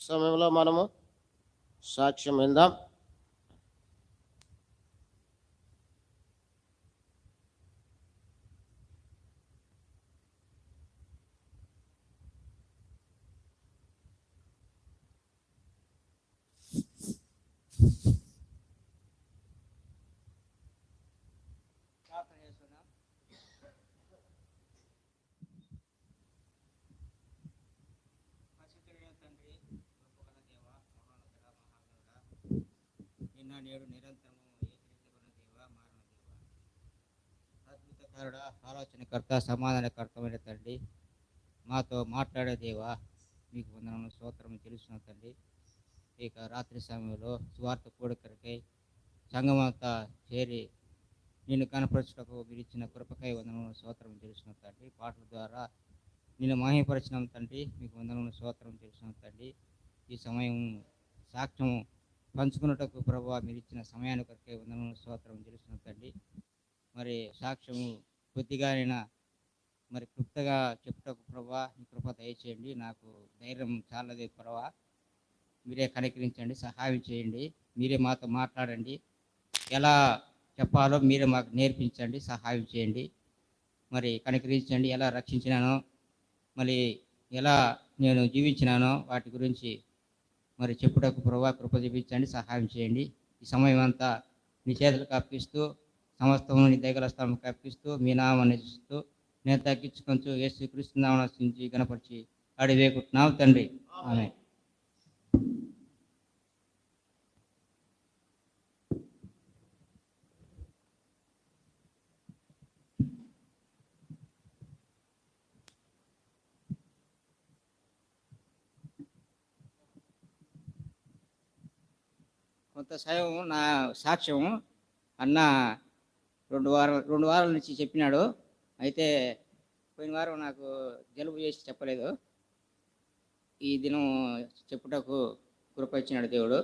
సమయంలో మనము సాక్ష్యం విందాం. నిన్న నేడు నిరంతరము ఏకరీతిగా దేవ మారణ దేవ. అద్భుతకారుడ ఆలోచనకర్త సమాధానకర్తమైన తండ్రి మాతో మాట్లాడే దేవ మీకు వందనము స్తోత్రం తెలుస్తున్న తండ్రి. ఇక రాత్రి సమయంలో స్వార్థ కోడికరకై సంఘమంతా చేరి నిన్ను కనపరచుటకు మీరు ఇచ్చిన కృపకై వందనము స్తోత్రం తెలుసుకున్న తండ్రి. పాటల ద్వారా నిన్ను మహిమపరచినాం తండ్రి మీకు వందనము స్తోత్రం తెలుసిన తండ్రి. ఈ సమయం సాక్ష్యం పంచుకున్నటకు ప్రభావ మీరు ఇచ్చిన సమయాన్ని కొరకే వందనము స్తోత్రం తెలుసిన తండ్రి. మరి సాక్ష్యము కొద్దిగానైనా మరి క్లుప్తగా చెప్పుటకు ప్రభా మీ కృప దయచేయండి. నాకు ధైర్యం చాలదే ప్రభా. మీరే కనికరించండి సహాయం చేయండి. మీరే మాతో మాట్లాడండి. ఎలా చెప్పాలో మీరే మాకు నేర్పించండి సహాయం చేయండి. మరి కనికరించండి ఎలా రక్షించినానో మళ్ళీ ఎలా నేను జీవించినానో వాటి గురించి మరి చెప్పుటకు ప్రభా కృప చూపించండి సహాయం చేయండి. ఈ సమయం అంతా నీ చేతులకు అప్పిస్తూ సమస్తము నీ దగ్గర స్థలం కప్పిస్తూ మీ నామాన్ని ఇస్తూ నేను తగ్గించుకొంచు యేసు క్రీస్తు నామని గణపరిచి అడివేకుంటున్నావు తండ్రి. ఆమె కొంత సమయం నా సాక్ష్యం అన్న రెండు వారాల రెండు వారాల నుంచి చెప్పినాడు. అయితే పోయిన వారం నాకు జలుబు చేసి చెప్పలేదు. ఈ దినం చెప్పుటకు కృప ఇచ్చినాడు దేవుడు.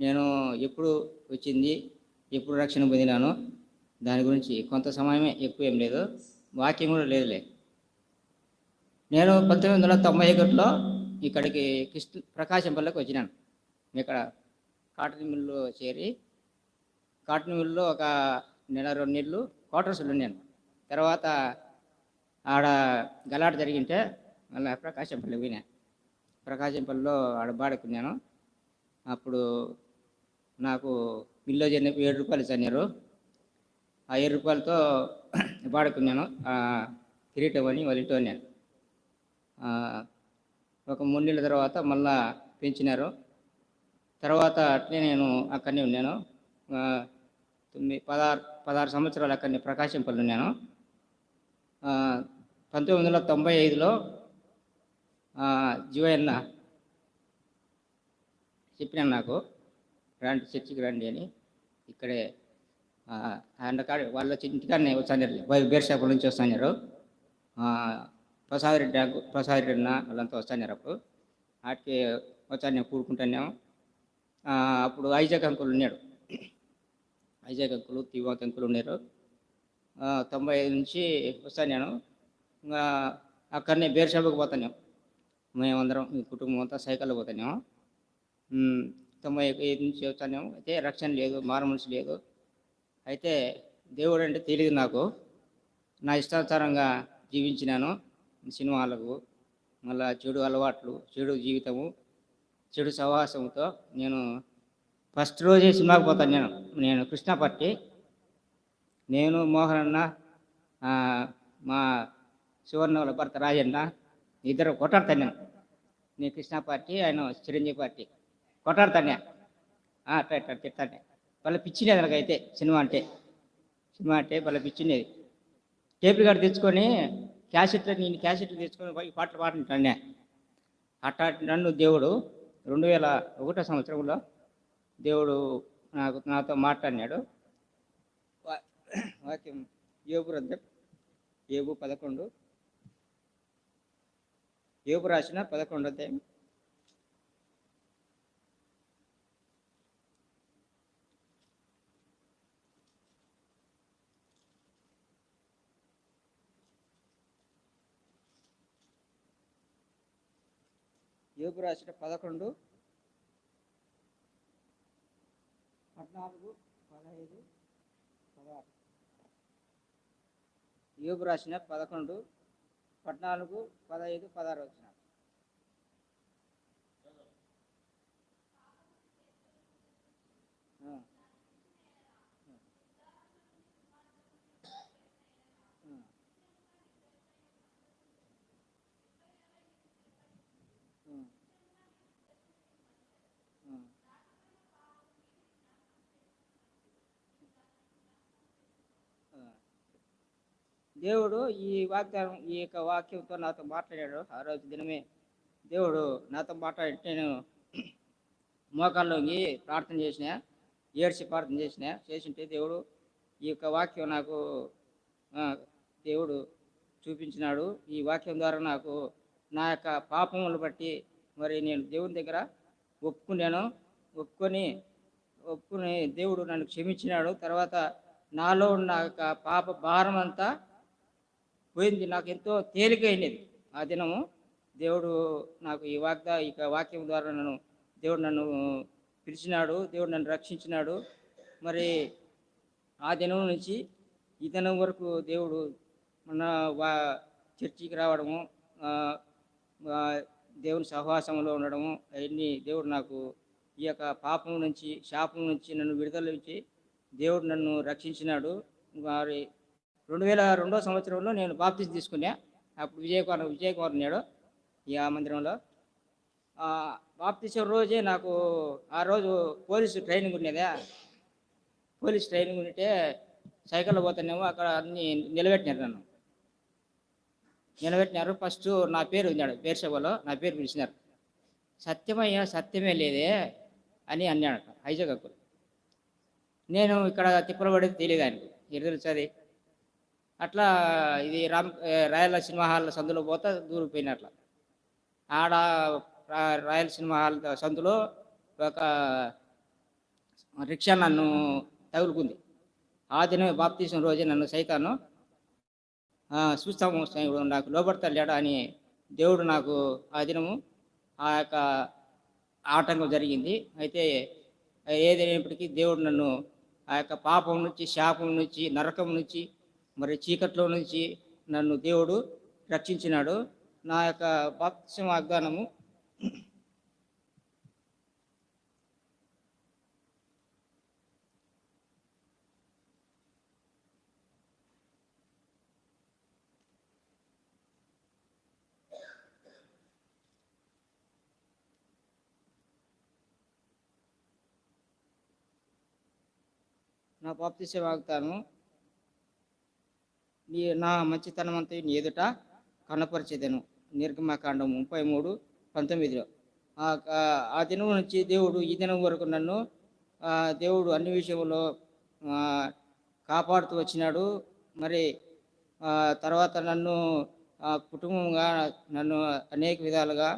నేను ఎప్పుడు వచ్చింది ఎప్పుడు రక్షణ పొందినాను దాని గురించి కొంత సమయమే ఎక్కువ ఏం లేదు. వాక్యం కూడా లేదులే. నేను పంతొమ్మిది వందల తొంభై ఒకటిలో ఇక్కడికి కృష్ణ ప్రకాశంపల్లికి వచ్చినాను. ఇక్కడ కాటన్ మిల్లో చేరి కాటన్ మిల్లులో ఒక నెల రెండు నెలలు క్వార్టర్స్లో ఉన్నాను తర్వాత ఆడ గలాట జరిగింటే మళ్ళీ ప్రకాశంపల్లి పోయినా. ప్రకాశంపల్లిలో ఆడ బాడుకున్నాను అప్పుడు నాకు మిల్లో జరిగిన ఏడు రూపాయలు చన్నారు ఆ ఏడు రూపాయలతో బాడకున్నాను కిరీటం అని వాళ్ళ ఇంట్లో ఒక మూడు నెలల తర్వాత మళ్ళా పెంచినారు. తర్వాత అట్లే నేను అక్కడనే ఉన్నాను. తొమ్మిది పదహారు పదహారు సంవత్సరాలు అక్కడనే ప్రకాశంపల్లి ఉన్నాను. పంతొమ్మిది వందల తొంభై ఐదులో జీవయ్యన్న చెప్పినాను నాకు. రండి చర్చికి రండి అని. ఇక్కడే కాడ వాళ్ళ ఇంటికాడనే వస్తాను బేర్షాపుల నుంచి వస్తున్నారు. ప్రసాద్ రెడ్డి ప్రసాద్ రెడ్డి అన్న వాళ్ళంతా వస్తున్నారు అప్పుడు. వాటికి వచ్చాను నేను కూడుకుంటాను అప్పుడు ఐజాక్ అంకులు ఉన్నాడు. ఐజాక్ అంకులు తివాక్ అంకులు ఉన్నారు. తొంభై ఐదు నుంచి వస్తాను నేను. ఇంకా అక్కడనే బేర్షాపుకి పోతాను మేమందరం ఈ కుటుంబం అంతా సైకిల్లో పోతాను తొంభై ఐదు నుంచి వస్తాను అయితే రక్షణ లేదు మారమనిషి లేదు. అయితే దేవుడు అంటే తెలియదు నాకు. నా ఇష్టానుసారంగా జీవించినాను. సినిమాలకు మళ్ళీ చెడు అలవాట్లు చెడు జీవితము. చెడు సహవాసంతో నేను ఫస్ట్ రోజే సినిమాకి పోతాను నేను. నేను కృష్ణపట్టి నేను మోహన్ అన్న మా సువర్ణ భర్త రాజన్న ఇద్దరు కొట్టాడతాను నేను. నేను కృష్ణ పార్టీ ఆయన చిరంజీవి పార్టీ. కొట్టాడతానే అట్లా ఇట్లా తిట్టానే వాళ్ళ పిచ్చినేది నాకైతే సినిమా అంటే. సినిమా అంటే వాళ్ళ పిచ్చినేది టేపులు కార్డు తెచ్చుకొని క్యాసెట్లు నేను క్యాసెట్లు తెచ్చుకొని పోయి పాటలు పాడుతుంటానే అట్టా నన్ను దేవుడు రెండు వేల ఒకటో సంవత్సరంలో దేవుడు నాకు నాతో మాట్లాడినాడు. వా- వాక్యం యోగు రద్ద ఏబు పదకొండు. యోగు రాసిన పదకొండు అధ్యాయం. యోగు రాసిన పదకొండు పద్నాలుగు పదహైదు పదహారు. యోగు రాసిన పదకొండు పద్నాలుగు పదహైదు పదహారు వచ్చిన దేవుడు ఈ వాగ్దానం ఈ యొక్క వాక్యంతో నాతో మాట్లాడాడు ఆ రోజు దినమే. దేవుడు నాతో మాట్లాడి నేను మోకాల్లోకి ప్రార్థన చేసిన ఏడ్చి ప్రార్థన చేసిన చేసింటే దేవుడు ఈ యొక్క వాక్యం నాకు దేవుడు చూపించినాడు. ఈ వాక్యం ద్వారా నాకు నా యొక్క పాపములు బట్టి మరి నేను దేవుని దగ్గర ఒప్పుకున్నాను. ఒప్పుకొని ఒప్పుకుని దేవుడు నన్ను క్షమించినాడు. తర్వాత నాలో ఉన్న యొక్క పాప భారం అంతా పోయింది. నాకు ఎంతో తేలికైనది ఆ దినము దేవుడు నాకు ఈ వాగ్దా ఈ వాక్యం ద్వారా నన్ను దేవుడు నన్ను పిలిచినాడు దేవుడు నన్ను రక్షించినాడు. మరి ఆ దినం నుంచి ఈ దినం వరకు దేవుడు మన వా చర్చికి రావడము దేవుని సహవాసంలో ఉండడము అవన్నీ దేవుడు నాకు ఈ యొక్క పాపం నుంచి శాపం నుంచి నన్ను విడుదల నుంచి దేవుడు నన్ను రక్షించినాడు. మరి రెండు వేల రెండో సంవత్సరంలో నేను బాప్తిస్ తీసుకున్నా. అప్పుడు విజయకుమార్ విజయకుమార్ ఉన్నాడు ఈ ఆ మందిరంలో. ఆ, బాప్తిసం రోజే నాకు ఆ రోజు పోలీసు ట్రైనింగ్ ఉన్నదా పోలీస్ ట్రైనింగ్ ఉంటే సైకిల్లో పోతానేమో అక్కడ అన్ని నిలబెట్టినారు నన్ను. నిలబెట్టినారు. ఫస్ట్ నా పేరు ఉన్నాడు పేరు సభలో నా పేరు పిలిచినారు. సత్యమయ్యా సత్యమే లేదే అని అన్నాడట హైజగక్కులు నేను ఇక్కడ తిప్పలబడి తెలియదు ఆయనకు. ఎదురు చది అట్లా ఇది రామ్ రాయల సినిమా హాల్ సందులో పోతే దూరిపోయిన అట్లా ఆడ రాయల సినిమా హాల్ సందులో ఒక రిక్షా నన్ను తగులుకుంది. ఆ దినం బాప్తీసం రోజే నన్ను సైతాను చూస్తాము ఇప్పుడు నాకు లోపడతలేడా అని దేవుడు నాకు ఆ దినము ఆ యొక్క ఆటంకం జరిగింది. అయితే ఏదైనప్పటికీ దేవుడు నన్ను ఆ యొక్క పాపం నుంచి శాపం నుంచి నరకం నుంచి మరి చీకట్లో నుంచి నన్ను దేవుడు రక్షించినాడు. నా యొక్క బాప్తిసం వాగ్దానము నా బాప్తిసం వాగ్దానము నీ నా మంచితనం నీ ఎదుట కనపరిచేదను. నిర్గమకాండం ముప్పై మూడు పంతొమ్మిదిలో. ఆ దినం నుంచి దేవుడు ఈ దినం వరకు నన్ను దేవుడు అన్ని విషయంలో కాపాడుతూ వచ్చినాడు. మరి తర్వాత నన్ను కుటుంబంగా నన్ను అనేక విధాలుగా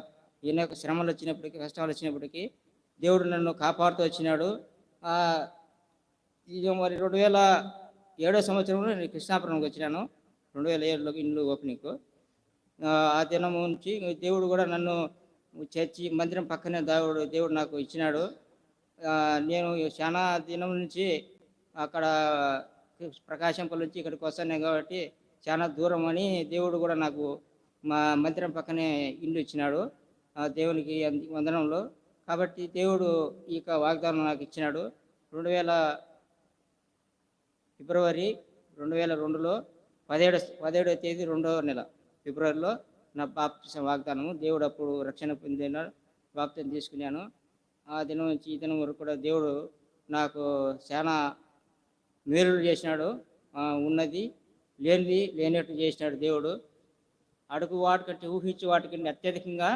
ఎన్నో శ్రమలు వచ్చినప్పటికీ కష్టాలు వచ్చినప్పటికీ దేవుడు నన్ను కాపాడుతూ వచ్చినాడు. ఇది మరి రెండు వేల ఏడో సంవత్సరంలో నేను కృష్ణాపురంకి వచ్చినాను. రెండు వేల ఏడులో ఇల్లు ఓపెనింగ్. ఆ దినం నుంచి దేవుడు కూడా నన్ను చర్చి మందిరం పక్కనే దేవుడు దేవుడు నాకు ఇచ్చినాడు. నేను చాలా దినం నుంచి అక్కడ ప్రకాశంపల్లి నుంచి ఇక్కడికి వస్తాను కాబట్టి చాలా దూరం అని దేవుడు కూడా నాకు మా మందిరం పక్కనే ఇల్లు ఇచ్చినాడు. ఆ దేవునికి వందనంలో. కాబట్టి దేవుడు ఈ యొక్క వాగ్దానం నాకు ఇచ్చినాడు. రెండు వేల ఫిబ్రవరి రెండు వేల రెండులో పదిహేడు పదిహేడవ తేదీ రెండవ నెల. ఫిబ్రవరిలో నా బాప్తిసం వాగ్దానము దేవుడు అప్పుడు రక్షణ పొందిన బాప్తిని తీసుకున్నాను. ఆ దినం నుంచి ఈ దినం వరకు కూడా దేవుడు నాకు చాలా మేలులు చేసినాడు. ఉన్నది లేనిది లేనట్టు చేసినాడు దేవుడు. అడుగు వాటికంటే ఊహించి వాటికంటే అత్యధికంగా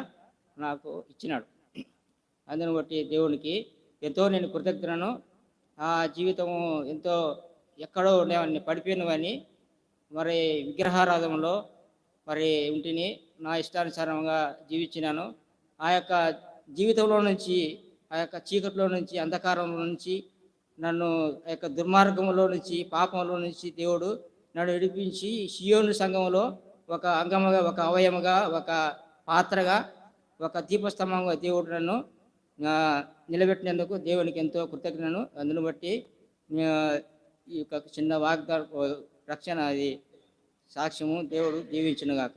నాకు ఇచ్చినాడు. అందుని బట్టి దేవునికి ఎంతో నేను కృతజ్ఞను ఆ జీవితం ఎంతో ఎక్కడో నేను పడిపోయినవని మరి విగ్రహారాధంలో మరి ఇంటిని నా ఇష్టానుసారంగా జీవించినాను. ఆ యొక్క జీవితంలో నుంచి ఆ యొక్క చీకటిలో నుంచి అంధకారంలో నుంచి నన్ను ఆ యొక్క దుర్మార్గంలో నుంచి పాపంలో నుంచి దేవుడు నన్ను విడిపించి షియోను సంఘంలో ఒక అంగముగా ఒక అవయముగా ఒక పాత్రగా ఒక దీపస్తంభంగా దేవుడు నన్ను నిలబెట్టినందుకు దేవునికి ఎంతో కృతజ్ఞను అందును బట్టి ఈ యొక్క చిన్న వాగ్దాన రక్షణ అది సాక్ష్యము దేవుడు దీవించినగాక.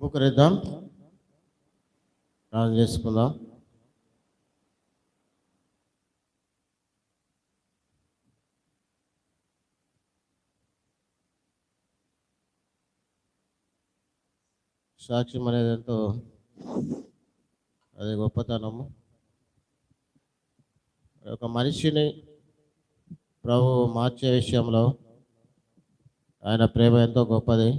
ఒకరిద్దాం ప్రార్థన చేసుకుందాం సాక్ష్యం అనేది ఎంతో అది గొప్పతనము. ఒక మనిషిని ప్రభు మార్చే విషయంలో ఆయన ప్రేమ ఎంతో గొప్పది.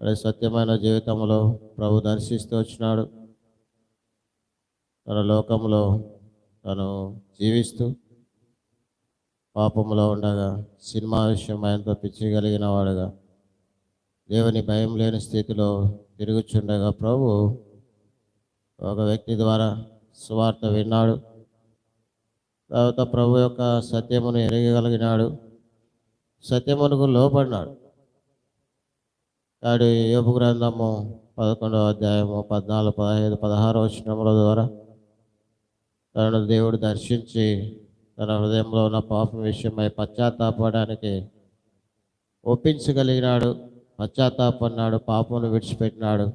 మరి సత్యమైన జీవితంలో ప్రభు దర్శిస్తూ వచ్చినాడు. తన లోకంలో తను జీవిస్తూ పాపంలో ఉండగా సినిమా విషయం ఆయనతో పిచ్చి కలిగిన వాడుగా దేవుని భయం లేని స్థితిలో తిరుగుచుండగా ప్రభు ఒక వ్యక్తి ద్వారా సువార్త విన్నాడు. తర్వాత ప్రభు యొక్క సత్యమును ఎరగగలిగినాడు. సత్యమునకు లోపడినాడు కాడు యోపు గ్రంథము పదకొండవ అధ్యాయము పద్నాలుగు పదహైదు పదహారు వచనముల ద్వారా తనను దేవుడు దర్శించి తన హృదయంలో ఉన్న పాపం విషయమై పశ్చాత్తాపడానికి ఒప్పించగలిగినాడు. పశ్చాత్తాపన్నాడు పాపములు విడిచిపెట్టినాడు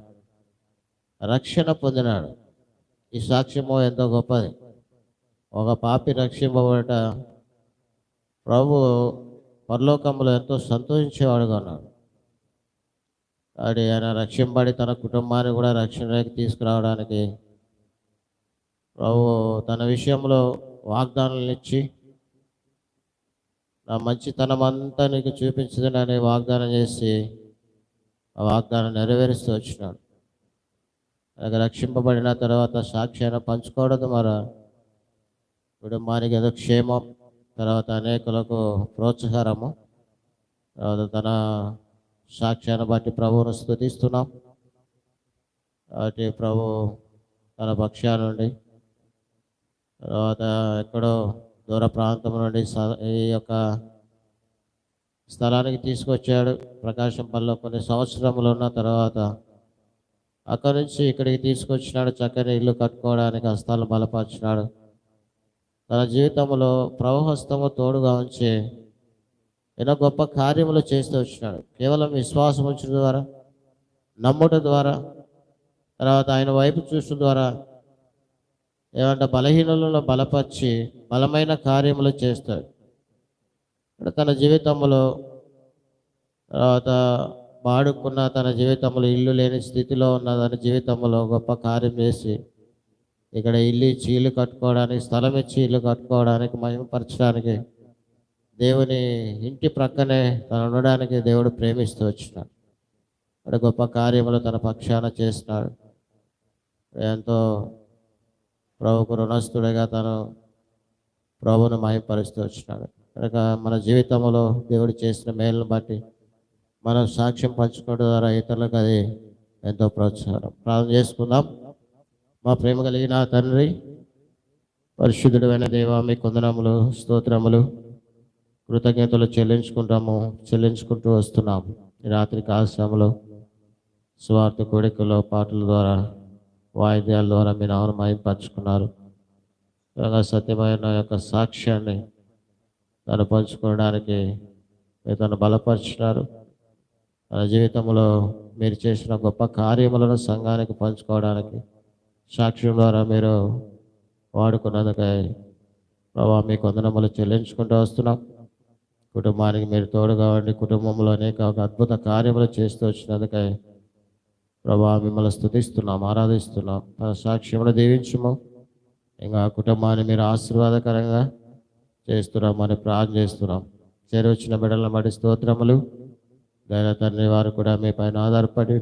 రక్షణ పొందినాడు. ఈ సాక్ష్యము ఎంతో గొప్పది. ఒక పాపి రక్షింపబడట ప్రభు పరలోకంలో ఎంతో సంతోషించేవాడుగా ఉన్నాడు. అది ఆయన రక్షింపడి తన కుటుంబాన్ని కూడా రక్షణలోకి తీసుకురావడానికి ప్రభు తన విషయంలో వాగ్దానాలు ఇచ్చి నా మంచితనం అంతా నీకు చూపించదని వాగ్దానం చేసి ఆ వాగ్దానం నెరవేరుస్తూ వచ్చినాడు. అలాగే రక్షింపబడిన తర్వాత సాక్ష్యాన్ని పంచుకోవడం ద్వారా కుటుంబానికి ఏదో క్షేమం తర్వాత అనేకులకు ప్రోత్సాహము తర్వాత తన సాక్ష్యాన్ని బట్టి ప్రభువును స్థుతిస్తున్నాం. కాబట్టి ప్రభు తన పక్షాల నుండి తర్వాత ఎక్కడో దూర ప్రాంతం నుండి స- ఈ యొక్క స్థలానికి తీసుకొచ్చాడు. ప్రకాశం పనిలో కొన్ని సంవత్సరములు ఉన్న తర్వాత అక్కడి నుంచి ఇక్కడికి తీసుకొచ్చినాడు. చక్కని ఇల్లు కట్టుకోవడానికి హస్తాలు బలపరిచినాడు. తన జీవితంలో ప్రభుహస్తము తోడుగా ఉంచి ఎన్నో గొప్ప కార్యములు చేస్తూ వచ్చినాడు. కేవలం విశ్వాసం ఉంచడం ద్వారా నమ్ముట ద్వారా తర్వాత ఆయన వైపు చూసిన ద్వారా ఏమంటే బలహీనలను బలపరిచి బలమైన కార్యములు చేస్తాడు. తన జీవితంలో తర్వాత వాడుకున్న తన జీవితంలో ఇల్లు లేని స్థితిలో ఉన్న తన జీవితంలో గొప్ప కార్యం చేసి ఇక్కడ ఇల్లు ఇచ్చి ఇల్లు కట్టుకోవడానికి స్థలం ఇచ్చి ఇల్లు కట్టుకోవడానికి మహిమపరచడానికి దేవుని ఇంటి ప్రక్కనే తను ఉండడానికి దేవుడు ప్రేమిస్తూ వచ్చినాడు. ఇక్కడ గొప్ప కార్యములు తన పక్షాన చేసినాడు ఎంతో ప్రభుకు రుణస్థుడిగా తను ప్రభును మహిమపరుస్తూ వచ్చినాడు. కనుక మన జీవితంలో దేవుడు చేసిన మేలును బట్టి మనం సాక్ష్యం పంచుకోవడం ద్వారా ఇతరులకు అది ఎంతో ప్రోత్సాహం. ప్రార్థన చేసుకుందాం. మా ప్రేమ కలిగిన తండ్రి పరిశుద్ధుడైన దేవ మీ కొందనములు స్తోత్రములు కృతజ్ఞతలు చెల్లించుకుంటాము చెల్లించుకుంటూ వస్తున్నాము. ఈ రాత్రి కాలశ్రమలో స్వార్థ కోడికలో పాటల ద్వారా వాయిద్యాల ద్వారా మీ నామను మహింపరచుకున్నారు. అలాగా సత్యమైన యొక్క సాక్ష్యాన్ని తను పంచుకోవడానికి మీరు తను బలపరిచినారు. తన జీవితంలో మీరు చేసిన గొప్ప కార్యములను సంఘానికి పంచుకోవడానికి సాక్ష్యం ద్వారా మీరు వాడుకున్నందుకై ప్రభావ మీ కొందనములు చెల్లించుకుంటూ వస్తున్నాం. కుటుంబానికి మీరు తోడుగా ఉండి కుటుంబంలో అనేక ఒక అద్భుత కార్యములు చేస్తూ వచ్చినందుకై ప్రభా మిమ్మల్ని స్థుతిస్తున్నాం ఆరాధిస్తున్నాం. తన సాక్ష్యములు దీవించము. ఇంకా కుటుంబాన్ని మీరు ఆశీర్వాదకరంగా చేస్తున్నామని ప్రార్థన చేస్తున్నాం. చేరవచ్చిన బిడ్డల మడి స్తోత్రములు దైన తండ్రి వారు కూడా మీ పైన ఆధారపడి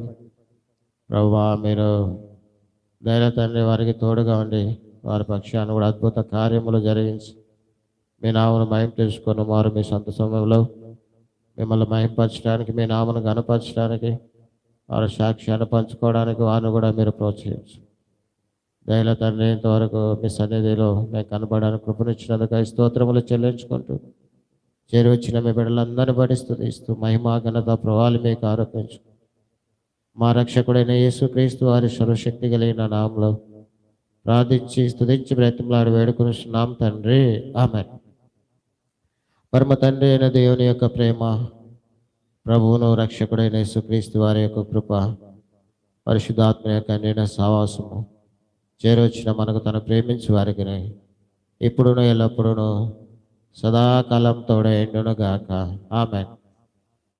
ప్రభా మీరు దైన తండ్రి వారికి తోడుగా ఉండి వారి పక్షాన్ని కూడా అద్భుత కార్యములు జరిగించి మీ నామను మయం తెలుసుకున్న వారు మీ సొంత సమయంలో. మిమ్మల్ని మయంపరచడానికి మీ నామను గనపరచడానికి వారి సాక్ష్యాన్ని పంచుకోవడానికి వారిని కూడా మీరు ప్రోత్సహించు. దయల తండ్రి ఇంతవరకు మీ సన్నిధిలో మేము కనబడాలని కృపనిచ్చినందుకు స్తోత్రములు చెల్లించుకుంటూ చేరి వచ్చిన మీ బిడ్డలందరినీ బట్టి ఇస్తూ మహిమా ఘనత ప్రభావాలు మీకు ఆరోపించు. మా రక్షకుడైన యేసుక్రీస్తు వారి సర్వశక్తి కలిగిన నామంలో ప్రార్థించి స్థుతించి ప్రయత్నంలాడు వేడుకునిస్తున్నాం తండ్రి. ఆమె పరమ తండ్రి అయిన దేవుని యొక్క ప్రేమ ప్రభువును రక్షకుడైన యేసుక్రీస్తు వారి యొక్క కృప పరిశుద్ధాత్మ యొక్క నిన్న సావాసము చేరొచ్చిన మనకు తను ప్రేమించి వారికి ఇప్పుడును ఎల్లప్పుడూను సదాకాలం తోడైండును గాక ఆమె